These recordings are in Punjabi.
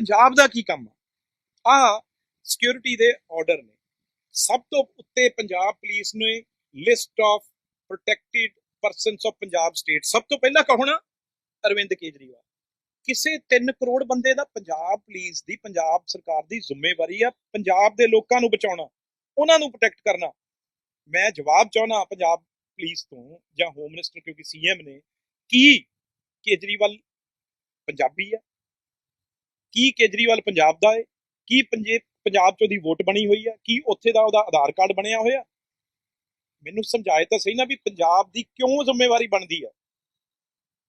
ਪੰਜਾਬ ਦਾ ਕੀ ਕੰਮ ਆ? ਆ ਸਿਕਿਉਰਿਟੀ ਦੇ ਆਰਡਰ ਨੇ। ਸਭ ਤੋਂ ਉੱਤੇ ਪੰਜਾਬ ਪੁਲਿਸ ਨੇ list of protected persons of Punjab state ਸਭ ਤੋਂ ਪਹਿਲਾਂ ਕੌਣ ਆ? ਅਰਵਿੰਦ ਕੇਜਰੀਵਾਲ। ਕਿਸੇ 3 ਕਰੋੜ ਬੰਦੇ ਦਾ ਪੰਜਾਬ ਪੁਲਿਸ ਦੀ, ਪੰਜਾਬ ਸਰਕਾਰ ਦੀ ਜ਼ਿੰਮੇਵਾਰੀ ਆ ਪੰਜਾਬ ਦੇ ਲੋਕਾਂ ਨੂੰ ਬਚਾਉਣਾ, ਉਹਨਾਂ ਨੂੰ ਪ੍ਰੋਟੈਕਟ ਕਰਨਾ। ਮੈਂ ਜਵਾਬ ਚਾਹਣਾ ਪੰਜਾਬ ਪੁਲਿਸ ਤੋਂ ਜਾਂ ਹੋਮ ਮਿਨਿਸਟਰ ਕਿਉਂਕਿ ਸੀਐਮ ਨੇ, ਕੀ ਕੇਜਰੀਵਾਲ ਪੰਜਾਬੀ ਆ? ਕੀ ਕੇਜਰੀਵਾਲ ਪੰਜਾਬ ਦਾ ਹੈ ਕੀ ਪੰਜਾਬ ਚ ਉਹਦੀ ਵੋਟ ਬਣੀ ਹੋਈ ਹੈ ਕੀ ਉੱਥੇ ਦਾ ਉਹਦਾ ਆਧਾਰ ਕਾਰਡ ਬਣਿਆ ਹੋਇਆ? ਮੈਨੂੰ ਸਮਝਾਏ ਤਾਂ ਸਹੀ ਨਾ ਵੀ ਪੰਜਾਬ ਦੀ ਕਿਉਂ ਜ਼ਿੰਮੇਵਾਰੀ ਬਣਦੀ ਹੈ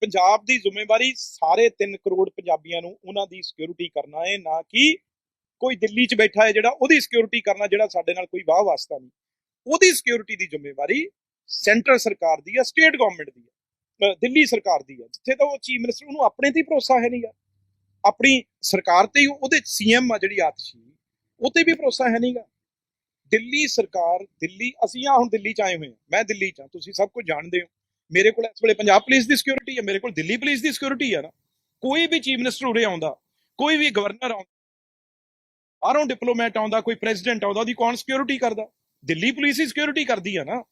ਪੰਜਾਬ ਦੀ ਜ਼ਿੰਮੇਵਾਰੀ ਸਾਰੇ 3 ਕਰੋੜ ਪੰਜਾਬੀਆਂ ਨੂੰ ਉਹਨਾਂ ਦੀ ਸਿਕਿਉਰਿਟੀ ਕਰਨਾ ਹੈ ਨਾ ਕਿ ਕੋਈ ਦਿੱਲੀ 'ਚ ਬੈਠਾ ਹੈ ਜਿਹੜਾ ਉਹਦੀ ਸਿਕਿਉਰਿਟੀ ਕਰਨਾ, ਜਿਹੜਾ ਸਾਡੇ ਨਾਲ ਕੋਈ ਵਾਹ ਵਾਸਤਾ ਨਹੀਂ। ਉਹਦੀ ਸਿਕਿਉਰਿਟੀ ਦੀ ਜ਼ਿੰਮੇਵਾਰੀ ਸੈਂਟਰ ਸਰਕਾਰ ਦੀ ਆ ਸਟੇਟ ਗਵਰਨਮੈਂਟ ਦੀ ਹੈ ਦਿੱਲੀ ਸਰਕਾਰ ਦੀ ਹੈ ਜਿੱਥੇ ਤਾਂ ਉਹ ਚੀਫ ਮਿਨਿਸਟਰ ਉਹਨੂੰ ਆਪਣੇ ਤੇ ਹੀ ਭਰੋਸਾ ਹੈ ਨਹੀਂ ਨਹੀਂਗਾ ਆਪਣੀ ਸਰਕਾਰ ਤੇ ਹੀ ਉਹਦੇ ਸੀਐਮ ਆ ਜਿਹੜੀ ਆਤਸ਼ੀ ਉਹ ਤੇ ਵੀ ਭਰੋਸਾ ਹੈ ਨਹੀਂਗਾ ਦਿੱਲੀ ਸਰਕਾਰ, ਦਿੱਲੀ, ਅਸੀਂ ਆ ਹੁਣ ਦਿੱਲੀ ਚ ਆਏ ਹੋਏ ਹਾਂ, ਮੈਂ ਦਿੱਲੀ ਚ ਹਾਂ, ਤੁਸੀਂ ਸਭ ਕੁਝ ਜਾਣਦੇ ਹੋ। ਮੇਰੇ ਕੋਲ ਇਸ ਵੇਲੇ ਪੰਜਾਬ ਪੁਲਿਸ ਦੀ ਸਿਕਿਉਰਿਟੀ ਹੈ, ਮੇਰੇ ਕੋਲ ਦਿੱਲੀ ਪੁਲਿਸ ਦੀ ਸਿਕਿਉਰਿਟੀ ਹੈ ਨਾ। ਕੋਈ ਵੀ ਚੀਫ ਮਿਨਿਸਟਰ ਉਰੇ ਆਉਂਦਾ, ਕੋਈ ਵੀ ਗਵਰਨਰ ਆਉਂਦਾ ਆਰੋਂ ਡਿਪਲੋਮੈਟ ਆਉਂਦਾ, ਕੋਈ ਪ੍ਰੈਜ਼ੀਡੈਂਟ ਆਉਂਦਾ, ਉਹਦੀ ਕੌਣ ਸਿਕਿਉਰਿਟੀ ਕਰਦਾ? ਦਿੱਲੀ ਪੁਲਿਸ ਹੀ ਸਿਕਿਉਰਿਟੀ ਕਰਦੀ ਆ ਨਾ।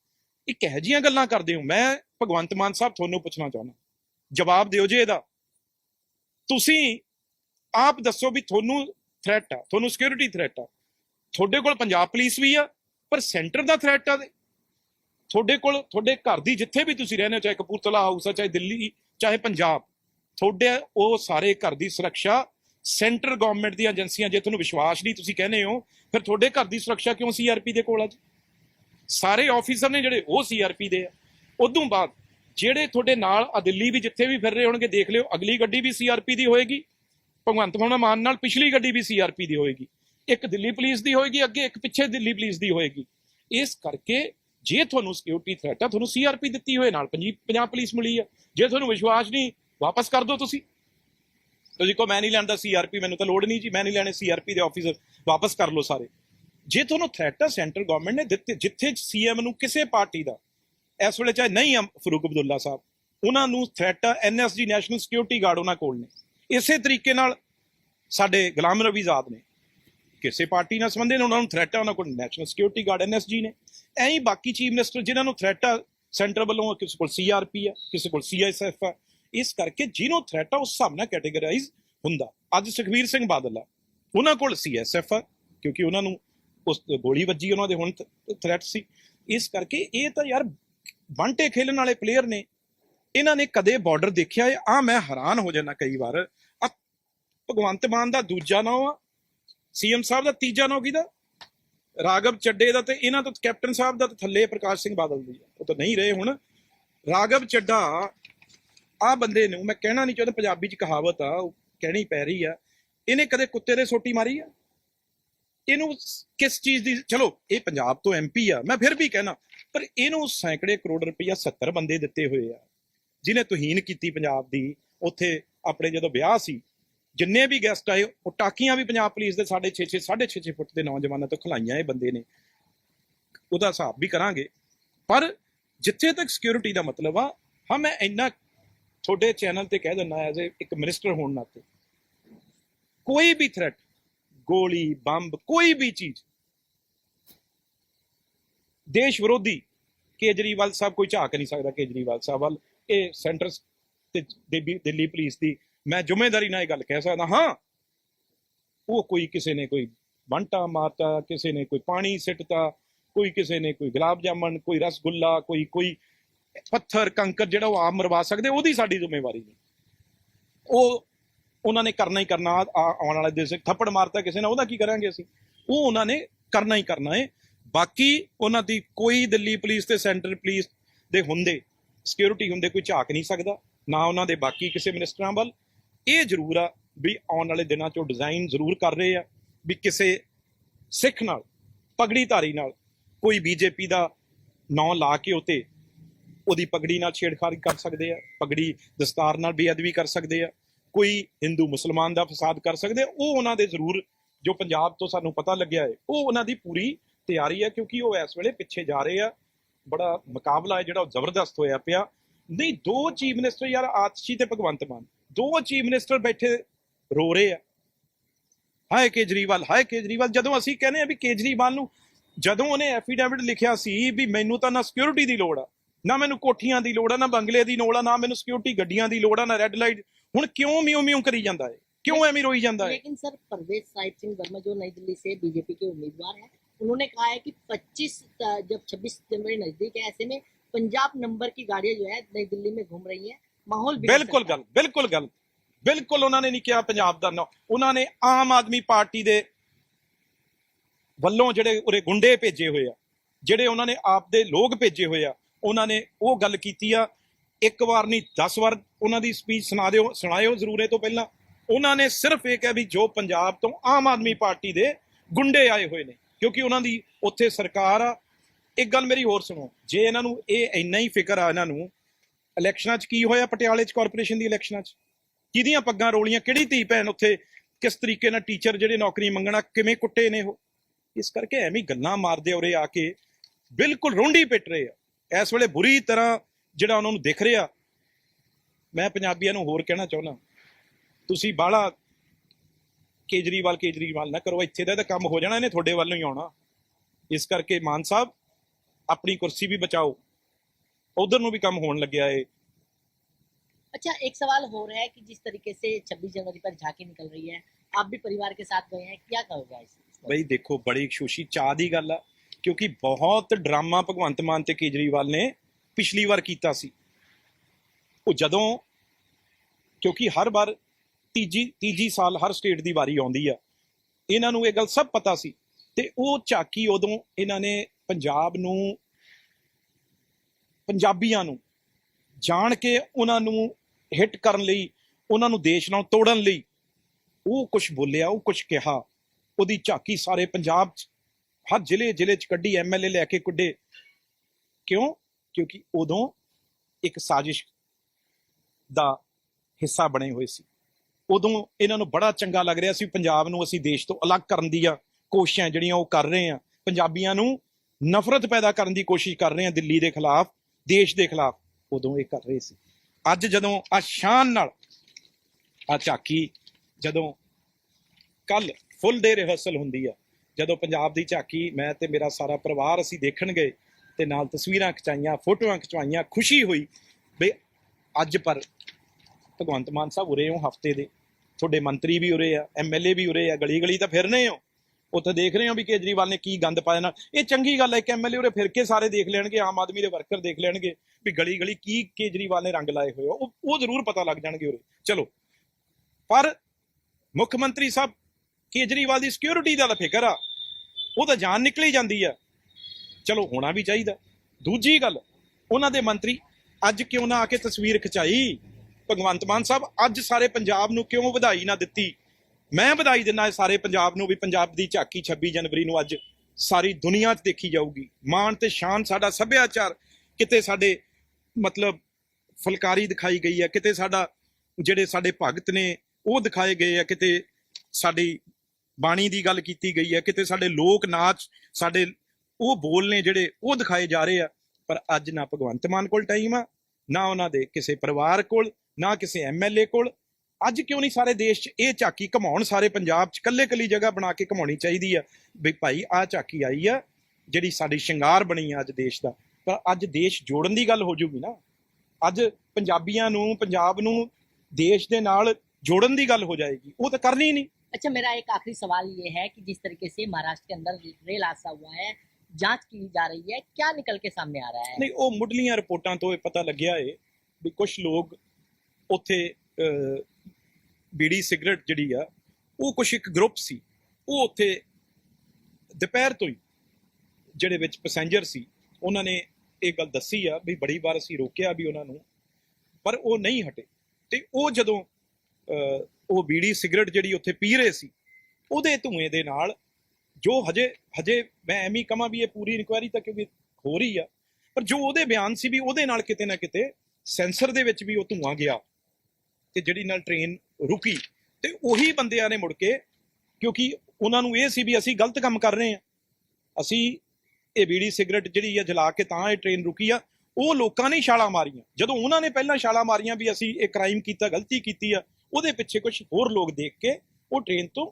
ਇਹ ਕਿਹੋ ਜੀਆਂ ਗੱਲਾਂ ਕਰਦੇ ਹੋ? ਮੈਂ ਭਗਵੰਤ ਮਾਨ ਸਾਹਿਬ ਤੁਹਾਨੂੰ ਪੁੱਛਣਾ ਚਾਹੁੰਦਾ। ਜਵਾਬ ਦਿਓ ਜੇ ਇਹਦਾ। ਤੁਸੀਂ ਆਪ ਦੱਸੋ ਵੀ ਤੁਹਾਨੂੰ ਥ੍ਰੈਟ ਆ, ਤੁਹਾਨੂੰ ਸਿਕਿਉਰਿਟੀ ਥ੍ਰੈਟ ਆ। ਤੁਹਾਡੇ ਕੋਲ ਪੰਜਾਬ ਪੁਲਿਸ ਵੀ ਆ, ਪਰ ਸੈਂਟਰ ਦਾ ਥ੍ਰੈਟ ਆ ਤੇ ਤੁਹਾਡੇ ਕੋਲ, ਤੁਹਾਡੇ ਘਰ ਦੀ ਜਿੱਥੇ ਵੀ ਤੁਸੀਂ ਰਹਿੰਦੇ ਹੋ, ਚਾਹੇ ਕਪੂਰਥਲਾ ਹਾਊਸ ਆ, ਚਾਹੇ ਦਿੱਲੀ, ਚਾਹੇ ਪੰਜਾਬ, ਤੁਹਾਡੇ, ਉਹ ਸਾਰੇ ਘਰ ਦੀ ਸੁਰੱਖਿਆ ਸੈਂਟਰ ਗਵਰਨਮੈਂਟ ਦੀਆਂ ਏਜੰਸੀਆਂ ਜੇ ਤੁਹਾਨੂੰ ਵਿਸ਼ਵਾਸ ਨਹੀਂ ਤੁਸੀਂ ਕਹਿੰਦੇ ਹੋ, ਫਿਰ ਤੁਹਾਡੇ ਘਰ ਦੀ ਸੁਰੱਖਿਆ ਕਿਉਂ ਸੀਆਰਪੀ ਦੇ ਕੋਲ ਆ ਜੀ? ਸਾਰੇ ਆਫੀਸਰ ਨੇ ਜਿਹੜੇ ਉਹ ਸੀਆਰਪੀ ਦੇ ਆ। ਉਦੋਂ ਬਾਅਦ ਜਿਹੜੇ ਤੁਹਾਡੇ ਨਾਲ ਆ, ਦਿੱਲੀ ਵੀ ਜਿੱਥੇ ਵੀ ਫਿਰ ਰਹੇ ਹੋਣਗੇ, ਦੇਖ ਲਿਓ, ਅਗਲੀ ਗੱਡੀ ਵੀ ਸੀਆਰਪੀ ਦੀ ਹੋਏਗੀ। ਭਗਵੰਤ ਮਾਨ ਮਾਨ ਨਾਲ ਪਿਛਲੀ ਗੱਡੀ ਵੀ ਸੀਆਰਪੀ ਦੀ ਹੋਏਗੀ। ਇੱਕ ਦਿੱਲੀ ਪੁਲਿਸ ਦੀ ਹੋਏਗੀ, ਅੱਗੇ ਇੱਕ ਪਿੱਛੇ ਦਿੱਲੀ ਪੁਲਿਸ ਦੀ ਹੋਏਗੀ। ਇਸ ਕਰਕੇ ਜੇ ਤੁਹਾਨੂੰ ਸਿਕਿਉਰਿਟੀ ਥ੍ਰੈਟ ਆ, ਤੁਹਾਨੂੰ ਸੀਆਰਪੀ ਦਿੱਤੀ ਹੋਏ, ਨਾਲ ਪੰਜਾਬ ਪੁਲਿਸ ਮਿਲੀ ਆ, ਜੇ ਤੁਹਾਨੂੰ ਵਿਸ਼ਵਾਸ ਨਹੀਂ, ਵਾਪਸ ਕਰ ਦਿਓ ਤੁਸੀਂ। ਤੁਸੀਂ ਕਹੋ ਮੈਂ ਨਹੀਂ ਲੈਂਦਾ ਸੀਆਰਪੀ ਮੈਨੂੰ ਤਾਂ ਲੋੜ ਨਹੀਂ ਜੀ, ਮੈਂ ਨਹੀਂ ਲੈਣੇ ਸੀਆਰਪੀ ਦੇ ਆਫੀਸਰ ਵਾਪਸ ਕਰ ਲਓ ਸਾਰੇ। ਜੇ ਤੁਹਾਨੂੰ ਥ੍ਰੈਟ ਆ ਸੈਂਟਰ ਗਵਰਨਮੈਂਟ ਨੇ ਦਿੱਤੇ, ਜਿੱਥੇ ਸੀਐਮ ਨੂੰ ਕਿਸੇ ਪਾਰਟੀ ਦਾ, ਇਸ ਵੇਲੇ ਚਾਹੇ ਨਹੀਂ ਆ, ਫਰੂਕ ਅਬਦੁੱਲਾ ਸਾਹਿਬ, ਉਹਨਾਂ ਨੂੰ ਥ੍ਰੈਟ ਆ ਐਨਐਸਜੀ ਨੈਸ਼ਨਲ ਸਿਕਿਉਰਿਟੀ ਗਾਰਡ ਉਹਨਾਂ ਕੋਲ ਨੇ। ਇਸੇ ਤਰੀਕੇ ਨਾਲ ਸਾਡੇ ਗੁਲਾਮ ਨਬੀ ਆਜ਼ਾਦ ਨੇ ਕਿਸੇ ਪਾਰਟੀ ਨਾਲ ਸੰਬੰਧਿਤ ਉਹਨਾਂ ਨੂੰ ਥ੍ਰੈਟ ਆ, ਉਹਨਾਂ ਕੋਲ ਨੈਸ਼ਨਲ ਸਿਕਿਉਰਿਟੀ ਗਾਰਡ ਐਨਐਸਜੀ ਨੇ। ਐਂ ਹੀ ਬਾਕੀ ਚੀਫ ਮਿਨਿਸਟਰ ਜਿਨ੍ਹਾਂ ਨੂੰ ਥ੍ਰੈਟ ਆ ਸੈਂਟਰ ਵੱਲੋਂ ਕਿਸੇ ਕੋਲ ਸੀਆਰਪੀ ਆ, ਕਿਸੇ ਕੋਲ ਸੀਆਈਐਸਐਫ ਆ, ਇਸ ਕਰਕੇ ਜਿਹਨੂੰ ਥ੍ਰੈਟ ਆ, ਉਸ ਹਿਸਾਬ ਨਾਲ ਕੈਟੇਗਰਾਈਜ਼ ਹੁੰਦਾ। ਅੱਜ ਸੁਖਵੀਰ ਸਿੰਘ ਬਾਦਲ ਆ, ਉਹਨਾਂ ਕੋਲ ਸੀਐਸਐਫ ਆ, ਕਿਉਂਕਿ ਉਹਨਾਂ ਨੂੰ ਉਸ ਗੋਲੀ ਵੱਜੀ, ਉਹਨਾਂ ਦੇ ਹੁਣ ਥ੍ਰੈਟ ਸੀ। ਇਸ ਕਰਕੇ ਇਹ ਤਾਂ ਯਾਰ ਬੰਟੇ ਖੇਲਣ ਵਾਲੇ ਪਲੇਅਰ ਨੇ ਇਹਨਾਂ ਨੇ ਕਦੇ ਬਾਰਡਰ ਦੇਖਿਆ ਹੈ? ਆ ਮੈਂ ਹੈਰਾਨ ਹੋ ਜਾਂਦਾ ਕਈ ਵਾਰ। ਭਗਵੰਤ ਮਾਨ ਦਾ ਦੂਜਾ ਨਾਮ ਆ, ਸੀਐਮ ਸਾਹਿਬ ਦਾ ਤੀਜਾ ਨਾਮ ਕਿਹਦਾ? ਰਾਗਵ ਚੱਡੇ ਦਾ ਤੇ ਇਹਨਾਂ ਤੋਂ ਕੈਪਟਨ ਸਾਹਿਬ ਦਾ ਤੇ ਥੱਲੇ ਪ੍ਰਕਾਸ਼ ਸਿੰਘ ਬਾਦਲ ਦੀ ਆ। ਉਹ ਤਾਂ ਨਹੀਂ ਰਹੇ ਹੁਣ। ਰਾਗਵ ਚੱਡਾ ਆ ਬੰਦੇ ਨੂੰ ਮੈਂ ਕਹਿਣਾ ਨਹੀਂ ਚਾਹੁੰਦਾ, ਪੰਜਾਬੀ ਚ ਕਹਾਵਤ ਆ, ਉਹ ਕਹਿਣੀ ਪੈ ਰਹੀ ਆ। ਇਹਨੇ ਕਦੇ ਕੁੱਤੇ ਦੇ ਸੋਟੀ ਮਾਰੀ ਆ? ਇਹਨੂੰ ਕਿਸ ਚੀਜ਼ ਦੀ, ਚਲੋ, ਇਹ ਪੰਜਾਬ ਤੋਂ ਐਮਪੀ ਆ, ਮੈਂ ਫਿਰ ਵੀ ਕਹਿਣਾ, ਪਰ ਇਹਨੂੰ ਸੈਂਕੜੇ ਕਰੋੜ ਰੁਪਈਆ 70 ਬੰਦੇ ਦਿੱਤੇ ਹੋਏ ਆ। ਜਿਨੇ ਤੁਹੀਨ ਕੀਤੀ ਪੰਜਾਬ ਦੀ, ਉੱਥੇ ਆਪਣੇ ਜਦੋਂ ਵਿਆਹ ਸੀ, ਜਿੰਨੇ ਵੀ ਗੈਸਟ ਆਏ, ਉਹ ਟਾਕੀਆਂ ਵੀ ਪੰਜਾਬ ਪੁਲਿਸ ਦੇ 6.5 6.5 6.5 ਫੁੱਟ ਦੇ ਨੌਜਵਾਨਾਂ ਤੋਂ ਖਲਾਈਆਂ ਇਹ ਬੰਦੇ ਨੇ। ਉਹਦਾ ਹਿਸਾਬ ਵੀ ਕਰਾਂਗੇ। ਪਰ ਜਿੱਥੇ ਤੱਕ ਸਿਕਿਉਰਿਟੀ ਦਾ ਮਤਲਬ ਆ, ਹਾਂ, ਮੈਂ ਇੰਨਾ ਤੁਹਾਡੇ ਚੈਨਲ ਤੇ ਕਹਿ ਦਿੰਦਾ ਐਜ਼ ਇੱਕ ਮਿਨਿਸਟਰ ਹੋਣ ਨਾਤੇ, ਕੋਈ ਵੀ ਥ੍ਰੈਟ ਗੋਲੀ, ਬੰਬ, ਕੋਈ ਵੀ ਚੀਜ਼, ਦੇਸ਼ ਵਿਰੋਧੀ ਕੇਜਰੀਵਾਲ ਸਾਹਿਬ ਕੋਈ ਝਾਕ ਨਹੀਂ ਸਕਦਾ ਕੇਜਰੀਵਾਲ ਸਾਹਿਬ ਵੱਲ। ਇਹ ਸੈਂਟਰ ਤੇ ਦਿੱਲੀ ਪੁਲਿਸ ਦੀ ਮੈਂ ਜ਼ਿੰਮੇਵਾਰੀ ਨਾਲ ਇਹ ਗੱਲ ਕਹਿ ਸਕਦਾ ਹਾਂ। ਉਹ ਕੋਈ ਕਿਸੇ ਨੇ ਕੋਈ ਬੰਟਾ ਮਾਰਤਾ, ਕਿਸੇ ਨੇ ਕੋਈ ਪਾਣੀ ਸਿੱਟਤਾ, ਕੋਈ ਕਿਸੇ ਨੇ ਕੋਈ ਗੁਲਾਬ ਜਾਮਨ ਕੋਈ ਰਸਗੁੱਲਾ, ਕੋਈ ਕੋਈ ਪੱਥਰ, ਕੰਕਰ ਜਿਹੜਾ ਉਹ ਆਪ ਮਰਵਾ ਸਕਦੇ, ਉਹਦੀ ਸਾਡੀ ਜ਼ਿੰਮੇਵਾਰੀ ਨਹੀਂ। ਉਹ ਉਹਨਾਂ ਨੇ ਕਰਨਾ ਹੀ ਕਰਨਾ, ਆ- ਆਉਣ ਵਾਲੇ ਦਿਨ 'ਚ ਥੱਪੜ ਮਾਰਤਾ ਕਿਸੇ ਨੇ, ਉਹਦਾ ਕੀ ਕਰਾਂਗੇ ਅਸੀਂ? ਉਹ ਉਹਨਾਂ ਨੇ ਕਰਨਾ ਹੀ ਕਰਨਾ ਹੈ ਬਾਕੀ ਉਹਨਾਂ ਦੀ ਕੋਈ ਦਿੱਲੀ ਪੁਲਿਸ ਤੇ ਸੈਂਟਰ ਪੁਲਿਸ ਦੇ ਹੁੰਦੇ ਸਿਕਿਉਰਿਟੀ ਹੁੰਦੇ ਕੋਈ ਝਾਕ ਨਹੀਂ ਸਕਦਾ, ਨਾ ਉਹਨਾਂ ਦੇ ਬਾਕੀ ਕਿਸੇ ਮਿਨਿਸਟਰਾਂ ਵੱਲ। ਇਹ ਜ਼ਰੂਰ ਆ ਵੀ ਆਉਣ ਵਾਲੇ ਦਿਨਾਂ 'ਚ ਉਹ ਡਿਜ਼ਾਈਨ ਜ਼ਰੂਰ ਕਰ ਰਹੇ ਆ ਵੀ ਕਿਸੇ ਸਿੱਖ ਨਾਲ ਪਗੜੀ ਧਾਰੀ ਨਾਲ, ਕੋਈ ਬੀਜੇਪੀ ਦਾ ਨਾਂ ਲਾ ਕੇ ਉਤੇ ਉਹਦੀ ਪਗੜੀ ਨਾਲ ਛੇੜਖਾੜ ਕਰ ਸਕਦੇ ਆ, ਪਗੜੀ ਦਸਤਾਰ ਨਾਲ ਬੇਅਦਬੀ ਕਰ ਸਕਦੇ ਆ, ਕੋਈ ਹਿੰਦੂ ਮੁਸਲਮਾਨ ਦਾ ਫਸਾਦ ਕਰ ਸਕਦੇ ਉਹ ਉਹਨਾਂ ਦੇ ਜ਼ਰੂਰ, ਜੋ ਪੰਜਾਬ ਤੋਂ ਸਾਨੂੰ ਪਤਾ ਲੱਗਿਆ ਹੈ, ਉਹ ਉਹਨਾਂ ਦੀ ਪੂਰੀ ਤਿਆਰੀ ਹੈ ਕਿਉਂਕਿ ਉਹ ਇਸ ਵੇਲੇ ਪਿੱਛੇ ਜਾ ਰਹੇ ਆ। ਬੜਾ ਮੁਕਾਬਲਾ ਹੈ ਜਿਹੜਾ ਉਹ ਜ਼ਬਰਦਸਤ ਹੋਇਆ ਪਿਆ ਨਹੀਂ ਦੋ ਚੀਫ ਮਿਨਿਸਟਰ ਯਾਰ ਆਤਸ਼ੀ ਤੇ ਭਗਵੰਤ ਮਾਨ ਦੋ ਚੀਫ ਮਿਨਿਸਟਰ ਬੈਠੇ ਰੋ ਰਹੇ ਆ ਹਾਏ ਕੇਜਰੀਵਾਲ ਹਾਏ ਕੇਜਰੀਵਾਲ ਜਦੋਂ ਅਸੀਂ ਕਹਿੰਦੇ ਆ ਵੀ ਕੇਜਰੀਵਾਲ ਨੂੰ ਜਦੋਂ ਉਹਨੇ ਐਫੀਡੈਵਿਟ ਲਿਖਿਆ ਸੀ ਵੀ ਮੈਨੂੰ ਤਾਂ ਨਾ ਸਿਕਿਉਰਿਟੀ ਦੀ ਲੋੜ ਆ ਨਾ ਮੈਨੂੰ ਕੋਠੀਆਂ ਦੀ ਲੋੜ ਆ ਨਾ ਬੰਗਲੇ ਦੀ ਲੋੜ ਆ ਨਾ ਮੈਨੂੰ ਸਿਕਿਉਰਿਟੀ ਗੱਡੀਆਂ ਦੀ ਲੋੜ ਆ ਨਾ ਰੈੱਡ ਲਾਈਟ ਹੁਣ ਕਿਉਂ ਮਿਉ ਮਿਉ ਕਰੀ ਜਾਂਦਾ ਹੈ ਕਿਉਂ ਐਵੇਂ ਰੋਈ ਜਾਂਦਾ ਹੈ लेकिन सर परवेज साहिब सिंह वर्मा जो नई दिल्ली से बीजेपी के उम्मीदवार हैं उन्होंने कहा है कि 25 अ, जब 26 जनवरी नजदीक है ऐसे में पंजाब नंबर की गाड़ियां जो है नई दिल्ली में घूम रही हैं माहौल बिगड़ ਬਿਲਕੁਲ सकता है। ਗੱਲ ਬਿਲਕੁਲ ਗੱਲ ਬਿਲਕੁਲ ਉਹਨਾਂ ਨੇ ਨਹੀਂ ਕਿਹਾ ਪੰਜਾਬ ਦਾ ਨਾਂ ਉਹਨਾਂ ਨੇ ਆਮ ਆਦਮੀ ਪਾਰਟੀ ਦੇ ਵੱਲੋਂ ਜਿਹੜੇ ਉਰੇ ਗੁੰਡੇ ਭੇਜੇ ਹੋਏ ਆ ਜਿਹੜੇ ਉਹਨਾਂ ਨੇ ਆਪ ਦੇ ਲੋਕ ਭੇਜੇ ਹੋਏ ਆ ਉਹਨਾਂ ਨੇ ਉਹ ਗੱਲ ਕੀਤੀ ਆ ਇੱਕ ਵਾਰ ਨਹੀਂ 10 ਵਾਰ ਉਹਨਾਂ ਦੀ ਸਪੀਚ ਸੁਣਾ ਦਿਓ ਸੁਣਾਇਓ ਜ਼ਰੂਰ ਇਹ ਤੋਂ ਪਹਿਲਾਂ ਉਹਨਾਂ ਨੇ ਸਿਰਫ ਇਹ ਕਿਹਾ ਵੀ ਜੋ ਪੰਜਾਬ ਤੋਂ ਆਮ ਆਦਮੀ ਪਾਰਟੀ ਦੇ ਗੁੰਡੇ ਆਏ ਹੋਏ ਨੇ ਕਿਉਂਕਿ ਉਹਨਾਂ ਦੀ ਉੱਥੇ ਸਰਕਾਰ ਆ। ਇੱਕ ਗੱਲ ਮੇਰੀ ਹੋਰ ਸੁਣੋ, ਜੇ ਇਹਨਾਂ ਨੂੰ ਇਹ ਇੰਨਾ ਹੀ ਫਿਕਰ ਆ ਇਹਨਾਂ ਨੂੰ, ਇਲੈਕਸ਼ਨਾਂ 'ਚ ਕੀ ਹੋਇਆ ਪਟਿਆਲੇ 'ਚ, ਕਾਰਪੋਰੇਸ਼ਨ ਦੀ ਇਲੈਕਸ਼ਨਾਂ 'ਚ? ਕਿਹਦੀਆਂ ਪੱਗਾਂ ਰੋਲੀਆਂ, ਕਿਹੜੀ ਧੀ ਭੈਣ ਉੱਥੇ ਕਿਸ ਤਰੀਕੇ ਨਾਲ ਟੀਚਰ ਜਿਹੜੇ ਨੌਕਰੀ ਮੰਗਣਾ, ਕਿਵੇਂ ਕੁੱਟੇ ਨੇ ਉਹ? ਇਸ ਕਰਕੇ ਐਵੇਂ ਗੱਲਾਂ ਮਾਰਦੇ ਉਰੇ ਆ ਕੇ, ਬਿਲਕੁਲ ਰੋਂਡੀ ਪਿੱਟ ਰਹੇ ਆ। ਇਸ ਵੇਲੇ ਬੁਰੀ ਤਰ੍ਹਾਂ ਜਿਹੜਾ ਉਹਨਾਂ ਨੂੰ ਦਿਖ ਰਿਹਾ। ਮੈਂ ਪੰਜਾਬੀਆਂ ਨੂੰ ਹੋਰ ਕਹਿਣਾ ਚਾਹੁੰਦਾ, ਤੁਸੀਂ ਬਾਹਲਾ ਕੇਜਰੀਵਾਲ ਕੇਜਰੀਵਾਲ ਨਾ ਕਰੋ ਇੱਥੇ ਦਾ ਤਾਂ ਕੰਮ ਹੋ ਜਾਣਾ ਇਹਨੇ ਤੁਹਾਡੇ ਵੱਲੋਂ ਹੀ ਆਉਣਾ ਇਸ ਕਰਕੇ ਮਾਨ ਸਾਹਿਬ ਆਪਣੀ ਕੁਰਸੀ ਵੀ ਬਚਾਓ ਉਧਰ ਨੂੰ ਵੀ ਕੰਮ ਹੋਣ ਲੱਗਿਆ ਏ अच्छा एक सवाल हो रहा है कि जिस तरीके से 26 जनवरी पर झांकी निकल रही है आप भी परिवार के साथ गए हैं क्या कहोगे इस इस पर? ਬਈ ਦੇਖੋ ਬੜੀ ਖੁਸ਼ੀ ਚਾਹ ਦੀ ਗੱਲ ਆ ਕਿਉਂਕਿ ਬਹੁਤ ਡਰਾਮਾ ਭਗਵੰਤ ਮਾਨ ਤੇ ਕੇਜਰੀਵਾਲ ਨੇ ਪਿਛਲੀ ਵਾਰ ਕੀਤਾ ਸੀ ਉਹ ਜਦੋਂ ਕਿਉਂਕਿ ਹਰ ਵਾਰ ਤੀਜੀ ਤੀਜੀ ਸਾਲ ਹਰ ਸਟੇਟ ਦੀ ਵਾਰੀ ਆਉਂਦੀ ਆ। ਇਹਨਾਂ ਨੂੰ ਇਹ ਗੱਲ ਸਭ ਪਤਾ ਸੀ। ਤੇ ਉਹ ਝਾਕੀ ਉਦੋਂ ਇਹਨਾਂ ਨੇ ਪੰਜਾਬ ਨੂੰ, ਪੰਜਾਬੀਆਂ ਨੂੰ ਜਾਣ ਕੇ ਉਹਨਾਂ ਨੂੰ ਹਿੱਟ ਕਰਨ ਲਈ, ਉਹਨਾਂ ਨੂੰ ਦੇਸ਼ ਨਾਲ ਤੋੜਨ ਲਈ ਉਹ ਕੁਝ ਬੋਲਿਆ, ਉਹ ਕੁਝ ਕਿਹਾ। ਉਹਦੀ ਝਾਕੀ ਸਾਰੇ ਪੰਜਾਬ 'ਚ, ਹਰ ਜ਼ਿਲ੍ਹੇ ਜ਼ਿਲ੍ਹੇ 'ਚ ਕੱਢੀ ਐਮਐਲਏ ਲੈ ਕੇ ਕੁੱਡੇ ਕਿਉਂ? ਕਿਉਂਕਿ ਉਦੋਂ ਇੱਕ ਸਾਜ਼ਿਸ਼ ਦਾ ਹਿੱਸਾ ਬਣੇ ਹੋਏ ਸੀ। ਉਦੋਂ ਇਹਨਾਂ ਨੂੰ ਬੜਾ ਚੰਗਾ ਲੱਗ ਰਿਹਾ ਸੀ ਪੰਜਾਬ ਨੂੰ ਅਸੀਂ ਦੇਸ਼ ਤੋਂ ਅਲੱਗ ਕਰਨ ਦੀਆਂ ਕੋਸ਼ਿਸ਼ਾਂ ਜਿਹੜੀਆਂ ਉਹ ਕਰ ਰਹੇ ਆ। ਪੰਜਾਬੀਆਂ ਨੂੰ ਨਫ਼ਰਤ ਪੈਦਾ ਕਰਨ ਦੀ ਕੋਸ਼ਿਸ਼ ਕਰ ਰਹੇ ਆ ਦਿੱਲੀ ਦੇ ਖਿਲਾਫ, ਦੇਸ਼ ਦੇ ਖਿਲਾਫ, ਉਦੋਂ ਇਹ ਕਰ ਰਹੇ ਸੀ। ਅੱਜ ਜਦੋਂ ਆ ਸ਼ਾਨ ਨਾਲ ਆ ਝਾਕੀ, ਜਦੋਂ ਕੱਲ ਫੁੱਲ ਡੇ ਰਿਹਰਸਲ ਹੁੰਦੀ ਆ, ਜਦੋਂ ਪੰਜਾਬ ਦੀ ਝਾਕੀ, ਮੈਂ ਤੇ ਮੇਰਾ ਸਾਰਾ ਪਰਿਵਾਰ ਅਸੀਂ ਦੇਖਣ ਗਏ ਤੇ ਨਾਲ ਤਸਵੀਰਾਂ ਖਿਚਾਈਆਂ, ਫੋਟੋਆਂ ਖਿਚਵਾਈਆਂ, ਖੁਸ਼ੀ ਹੋਈ ਬਈ ਅੱਜ ਪਰ ਭਗਵੰਤ ਮਾਨ ਸਾਹਿਬ ਉਰੇ ਹੋ ਹਫ਼ਤੇ ਦੇ ਤੁਹਾਡੇ ਮੰਤਰੀ ਵੀ ਉਰੇ ਆ ਐਮਐਲਏ ਵੀ ਉਰੇ ਆ ਗਲੀ ਗਲੀ ਤਾਂ ਫਿਰਨੇ ਹੋ। ਉੱਥੇ ਦੇਖ ਰਹੇ ਹੋ ਵੀ ਕੇਜਰੀਵਾਲ ਨੇ ਕੀ ਗੰਦ ਪਾਇਆ ਨਾ ਇਹ ਚੰਗੀ ਗੱਲ ਹੈ ਕਿ ਐਮਐਲਏ ਉਰੇ ਫਿਰ ਕੇ ਸਾਰੇ ਦੇਖ ਲੈਣਗੇ, ਆਮ ਆਦਮੀ ਦੇ ਵਰਕਰ ਦੇਖ ਲੈਣਗੇ ਵੀ ਗਲੀ ਗਲੀ ਕੀ ਕੇਜਰੀਵਾਲ ਨੇ ਰੰਗ ਲਾਏ ਹੋਏ ਆ। ਉਹ ਉਹ ਜ਼ਰੂਰ ਪਤਾ ਲੱਗ ਜਾਣਗੇ ਉਰੇ। ਚਲੋ, ਪਰ ਮੁੱਖ ਮੰਤਰੀ ਸਾਹਿਬ, ਕੇਜਰੀਵਾਲ ਦੀ ਸਿਕਿਉਰਿਟੀ ਦਾ ਤਾਂ ਫਿਕਰ ਆ। ਉਹ ਤਾਂ ਜਾਨ ਨਿਕਲੀ ਜਾਂਦੀ ਆ। ਚਲੋ, ਹੋਣਾ ਵੀ ਚਾਹੀਦਾ। ਦੂਜੀ ਗੱਲ, ਉਹਨਾਂ ਦੇ ਮੰਤਰੀ ਅੱਜ ਕਿਉਂ ਨਾ ਆ ਕੇ ਤਸਵੀਰ ਖਿਚਾਈ? ਭਗਵੰਤ ਮਾਨ ਸਾਹਿਬ, ਅੱਜ ਸਾਰੇ ਪੰਜਾਬ ਨੂੰ ਕਿਉਂ ਵਧਾਈ ਨਾ ਦਿੱਤੀ? ਮੈਂ ਵਧਾਈ ਦਿੰਦਾ ਸਾਰੇ ਪੰਜਾਬ ਨੂੰ ਵੀ ਪੰਜਾਬ ਦੀ ਝਾਕੀ 26 ਜਨਵਰੀ ਨੂੰ ਅੱਜ ਸਾਰੀ ਦੁਨੀਆ 'ਚ ਦੇਖੀ ਜਾਊਗੀ। ਮਾਣ ਤੇ ਸ਼ਾਨ ਸਾਡਾ ਸੱਭਿਆਚਾਰ, ਕਿਤੇ ਸਾਡੇ ਮਤਲਬ ਫੁਲਕਾਰੀ ਦਿਖਾਈ ਗਈ ਹੈ, ਕਿਤੇ ਸਾਡਾ ਜਿਹੜੇ ਸਾਡੇ ਭਗਤ ਨੇ ਉਹ ਦਿਖਾਏ ਗਏ ਆ ਕਿਤੇ ਸਾਡੀ ਬਾਣੀ ਦੀ ਗੱਲ ਕੀਤੀ ਗਈ ਹੈ, ਕਿਤੇ ਸਾਡੇ ਲੋਕ ਨਾਚ ਸਾਡੇ ਉਹ ਬੋਲ ਨੇ ਜਿਹੜੇ ਉਹ ਦਿਖਾਏ ਜਾ ਰਹੇ ਆ, ਪਰ ਅੱਜ ਨਾ ਭਗਵੰਤ ਮਾਨ ਕੋਲ ਟਾਈਮ ਆ, ਨਾ ਉਹਨਾਂ ਦੇ ਕਿਸੇ ਪਰਿਵਾਰ ਕੋਲ ਨਾ ਕਿਸੇ ਐਮਐਲਏ ਕੋਲ ਅੱਜ ਕਿਉਂ ਨਹੀਂ ਸਾਰੇ ਦੇਸ਼ 'ਚ ਇਹ ਝਾਕੀ ਘਮਾਉਣ ਸਾਰੇ ਪੰਜਾਬ 'ਚ ਕੱਲੇ ਕੱਲੀ ਜਗ੍ਹਾ ਬਣਾ ਕੇ ਘਮਾਉਣੀ ਚਾਹੀਦੀ ਆ ਵੀ ਭਾਈ ਆ ਝਾਕੀ ਆਈ ਆ ਜਿਹੜੀ ਸਾਡੀ ਸ਼ਿੰਗਾਰ ਬਣੀ ਆ ਅੱਜ ਦੇਸ਼ ਦਾ ਪਰ ਅੱਜ ਦੇਸ਼ ਜੋੜਨ ਦੀ ਗੱਲ ਹੋ ਜੂਗੀ ਨਾ ਅੱਜ ਪੰਜਾਬੀਆਂ ਨੂੰ ਪੰਜਾਬ ਨੂੰ ਦੇਸ਼ ਦੇ ਨਾਲ ਜੋੜਨ ਦੀ ਗੱਲ ਹੋ ਜਾਏਗੀ ਉਹ ਤਾਂ ਕਰਨੀ ਹੀ ਨਹੀਂ अच्छा मेरा एक आखिरी सवाल ये है कि जिस तरीके से महाराष्ट्र के अंदर रेल हादसा हुआ है जांच की जा रही है क्या निकल के सामने आ रहा है ਨਹੀਂ ਉਹ ਮੁੱਢਲੀਆਂ ਰਿਪੋਰਟਾਂ ਤੋਂ ਇਹ ਪਤਾ ਲੱਗਿਆ ਏ ਵੀ ਕੁਝ ਲੋਕ ਉੱਥੇ ਬੀੜੀ ਸਿਗਰਟ ਜਿਹੜੀ ਆ, ਉਹ ਕੁਝ ਇੱਕ ਗਰੁੱਪ ਸੀ। ਉਹ ਉੱਥੇ ਦੁਪਹਿਰ ਤੋਂ ਹੀ ਜਿਹੜੇ ਵਿੱਚ ਪੈਸੇਂਜਰ ਸੀ, ਉਹਨਾਂ ਨੇ ਇਹ ਗੱਲ ਦੱਸੀ ਆ ਵੀ ਬੜੀ ਵਾਰ ਅਸੀਂ ਰੋਕਿਆ ਵੀ ਉਹਨਾਂ ਨੂੰ, ਪਰ ਉਹ ਨਹੀਂ ਹਟੇ। ਤੇ ਉਹ ਜਦੋਂ ਉਹ ਬੀੜੀ ਸਿਗਰਟ ਜਿਹੜੀ ਉੱਥੇ ਪੀ ਰਹੇ ਸੀ, ਉਹਦੇ ਧੂਏ ਦੇ ਨਾਲ ਜੋ ਹਜੇ ਹਜੇ ਮੈਂ ਐਵੇਂ ਕਹਾਂ ਵੀ ਇਹ ਪੂਰੀ ਇਨਕੁਆਇਰੀ ਤਾਂ ਕਿਉਂਕਿ ਹੋ ਰਹੀ ਆ, ਪਰ ਜੋ ਉਹਦੇ ਬਿਆਨ ਸੀ ਵੀ ਉਹਦੇ ਨਾਲ ਕਿਤੇ ਨਾ ਕਿਤੇ ਸੈਂਸਰ ਦੇ ਵਿੱਚ ਵੀ ਉਹ ਧੂਆਂ ਗਿਆ। ਤੇ ਜਿਹੜੀ ਨਾਲ ਟ੍ਰੇਨ ਰੁਕੀ ਤੇ ਉਹੀ ਬੰਦਿਆਂ ਨੇ ਮੁੜ ਕੇ, ਕਿਉਂਕਿ ਉਹਨਾਂ ਨੂੰ ਇਹ ਸੀ ਵੀ ਅਸੀਂ ਗਲਤ ਕੰਮ ਕਰ ਰਹੇ ਹਾਂ। ਅਸੀਂ ਇਹ ਬੀੜੀ ਸਿਗਰਟ ਜਿਹੜੀ ਆ ਜਲਾ ਕੇ ਤਾਂ ਇਹ ਟ੍ਰੇਨ ਰੁਕੀ ਆ, ਉਹ ਲੋਕਾਂ ਨੇ ਛਾਲਾਂ ਮਾਰੀਆਂ। ਜਦੋਂ ਉਹਨਾਂ ਨੇ ਪਹਿਲਾਂ ਛਾਲਾਂ ਮਾਰੀਆਂ ਵੀ ਅਸੀਂ ਇਹ ਕ੍ਰਾਈਮ ਕੀਤਾ, ਗਲਤੀ ਕੀਤੀ ਆ, ਉਹਦੇ ਪਿੱਛੇ ਕੁਝ ਹੋਰ ਲੋਕ ਦੇਖ ਕੇ ਉਹ ਟ੍ਰੇਨ ਤੋਂ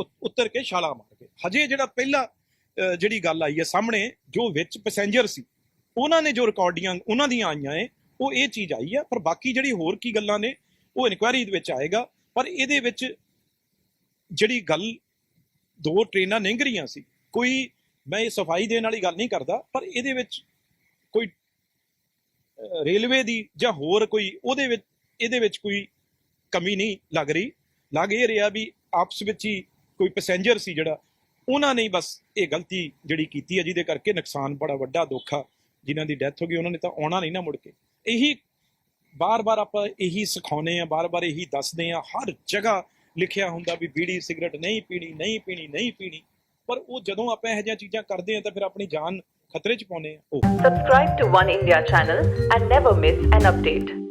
ਉ- ਉਤਰ ਕੇ ਛਾਲਾ ਮਾਰ ਗਏ। ਹਜੇ ਜਿਹੜਾ ਪਹਿਲਾ ਜਿਹੜੀ ਗੱਲ ਆਈ ਹੈ ਸਾਹਮਣੇ, ਜੋ ਵਿੱਚ ਪੈਸੇਂਜਰ ਸੀ, ਉਹਨਾਂ ਨੇ ਜੋ ਰਿਕਾਰਡੀਆਂ ਉਹਨਾਂ ਦੀਆਂ ਆਈਆਂ ਏ, ਉਹ ਇਹ ਚੀਜ਼ ਆਈ ਹੈ ਪਰ ਬਾਕੀ ਜਿਹੜੀ ਹੋਰ ਕੀ ਗੱਲਾਂ ਨੇ ਉਹ ਇਨਕੁਆਇਰੀ ਦੇ ਵਿੱਚ ਆਏਗਾ, ਪਰ ਇਹਦੇ ਵਿੱਚ ਜਿਹੜੀ ਗੱਲ ਦੋ ਟ੍ਰੇਨਾਂ ਲੰਘ ਰਹੀਆਂ ਸੀ, ਕੋਈ ਮੈਂ ਇਹ ਸਫ਼ਾਈ ਦੇਣ ਵਾਲੀ ਗੱਲ ਨਹੀਂ ਕਰਦਾ, ਪਰ ਇਹਦੇ ਵਿੱਚ ਕੋਈ ਰੇਲਵੇ ਦੀ ਜਾਂ ਹੋਰ ਕੋਈ ਉਹਦੇ ਵਿੱਚ, ਇਹਦੇ ਵਿੱਚ ਕੋਈ ਕਮੀ ਨਹੀਂ ਲੱਗ ਰਹੀ। ਲੱਗ ਇਹ ਰਿਹਾ ਵੀ ਆਪਸ ਵਿੱਚ ਹੀ ਕੋਈ ਪੈਸੇਂਜਰ ਸੀ ਜਿਹੜਾ, ਉਹਨਾਂ ਨੇ ਬਸ ਇਹ ਗਲਤੀ ਜਿਹੜੀ ਕੀਤੀ ਹੈ, ਜਿਹਦੇ ਕਰਕੇ ਨੁਕਸਾਨ ਬੜਾ ਵੱਡਾ, ਦੁੱਖ ਆ, ਜਿਨ੍ਹਾਂ ਦੀ ਡੈਥ ਹੋ ਗਈ, ਉਹਨਾਂ ਨੇ ਤਾਂ ਆਉਣਾ ਨਹੀਂ ਨਾ ਮੁੜ ਕੇ। ਇਹੀ ਬਾਰ-ਬਾਰ ਆਪਾਂ ਇਹੀ ਸਿਖਾਉਨੇ ਆ ਬਾਰ-ਬਾਰ ਇਹੀ ਦੱਸਦੇ ਆ ਹਰ ਜਗ੍ਹਾ ਲਿਖਿਆ ਹੁੰਦਾ ਵੀ ਬੀੜੀ ਸਿਗਰਟ ਨਹੀਂ ਪੀਣੀ ਨਹੀਂ ਪੀਣੀ ਨਹੀਂ ਪੀਣੀ। ਪਰ ਉਹ ਜਦੋਂ ਆਪਾਂ ਇਹੋ ਜਿਹੀਆਂ ਚੀਜ਼ਾਂ ਕਰਦੇ ਆ ਤਾਂ ਫਿਰ ਆਪਣੀ ਜਾਨ ਖਤਰੇ 'ਚ ਪਾਉਂਦੇ ਆ ਉਹ Subscribe to One India channel and never miss an update.